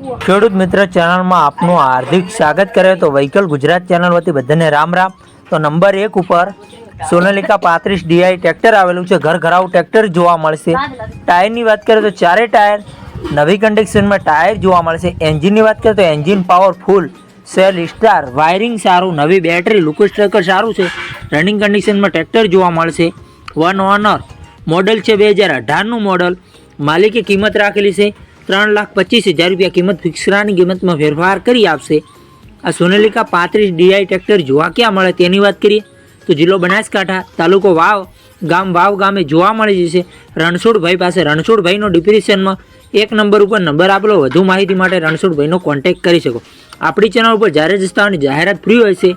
ખેડૂત મિત્ર ચેનલમાં આપનું હાર્દિક સ્વાગત કરે તો વ્હીકલ ગુજરાત ચેનલ વતી બધાને રામ રામ. તો નંબર એક ઉપર સોનાલિકા પાંત્રીસ ડીઆઈ ટ્રેક્ટર આવેલું છે. ઘર ઘરાવ ટ્રેક્ટર જોવા મળશે. ટાયરની વાત કરીએ તો ચારે ટાયર નવી કન્ડિશનમાં ટાયર જોવા મળશે. એન્જિનની વાત કરીએ તો engine powerful self start, wiring સારું, નવી બેટરી લુકસ ટ્રેકર સારું છે. રનિંગ કન્ડિશનમાં ટ્રેક્ટર જોવા મળશે. વન ઓનર મોડલ છે બે હજાર અઢારનું મોડલ. માલિકે કિંમત રાખેલી છે. ત્રણ લાખ પચીસ હજાર રૂપિયા કિંમત ફિક્સરાની કિંમતમાં ફેરફાર કરી આપશે. આ સોનાલિકા પાંત્રીસ ડીઆઈ ટ્રેક્ટર જોવા ક્યાં મળે તેની વાત કરીએ તો જિલ્લો બનાસકાંઠા, તાલુકો વાવ, ગામ વાવ ગામે જોવા મળી જશે. રણછોડભાઈ પાસે રણછોડભાઈનો ડિપ્રેશનમાં એક નંબર ઉપર નંબર આપેલો. વધુ માહિતી માટે રણછોડભાઈનો કોન્ટેક્ટ કરી શકો. આપણી ચેનલ ઉપર જ્યારે જસ્તાઓની જાહેરાત ફ્રી હોય છે,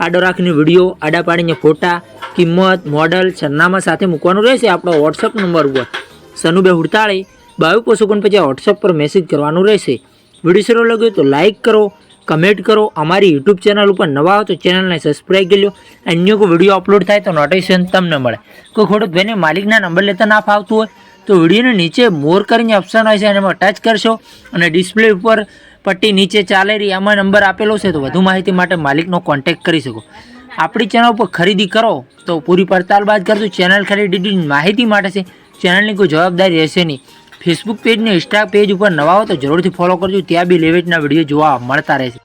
આડો રાખીને વીડિયો, આડા પાડીને ફોટા, કિંમત, મોડલ, સરનામા સાથે મૂકવાનું રહેશે આપણો વોટ્સઅપ નંબર ઉપર. સનુબે હુડતાળી બાવીસ પોસોકોન પછી વોટ્સઅપ પર મેસેજ કરવાનું રહેશે. વીડિયો સારો લાગ્યો તો લાઇક કરો કમેન્ટ કરો. અમારી યુટ્યુબ ચેનલ ઉપર નવા હો તો ચેનલને સબસ્ક્રાઈબ કરી લો અન્ય કોઈ વીડિયો અપલોડ થાય તો નોટિફિકેશન તમને મળે. કોઈ ખોટું ભાઈને માલિકના નંબર લેતા ના ફાવતું હોય તો વિડીયોની નીચે મોર કરીને ઓપ્શન હોય છે અને એમાં ટચ કરશો. અને ડિસ્પ્લે ઉપર પટ્ટી નીચે ચાલે રહી એમાં નંબર આપેલો છે તો વધુ માહિતી માટે માલિકનો કોન્ટેક્ટ કરી શકો. આપણી ચેનલ ઉપર ખરીદી કરો તો પૂરી પડતાલ બાદ કરજો. ચેનલ ખરીદી માહિતી માટે છે. ચેનલની કોઈ જવાબદારી રહેશે નહીં. ફેસબુક પેજ ને ઇન્સ્ટા પેજ ઉપર નવા હો તો જરૂરથી ફોલો કરજો. ત્યાં બી લેવેટના વીડિયો જોવા મળતા રહેશે.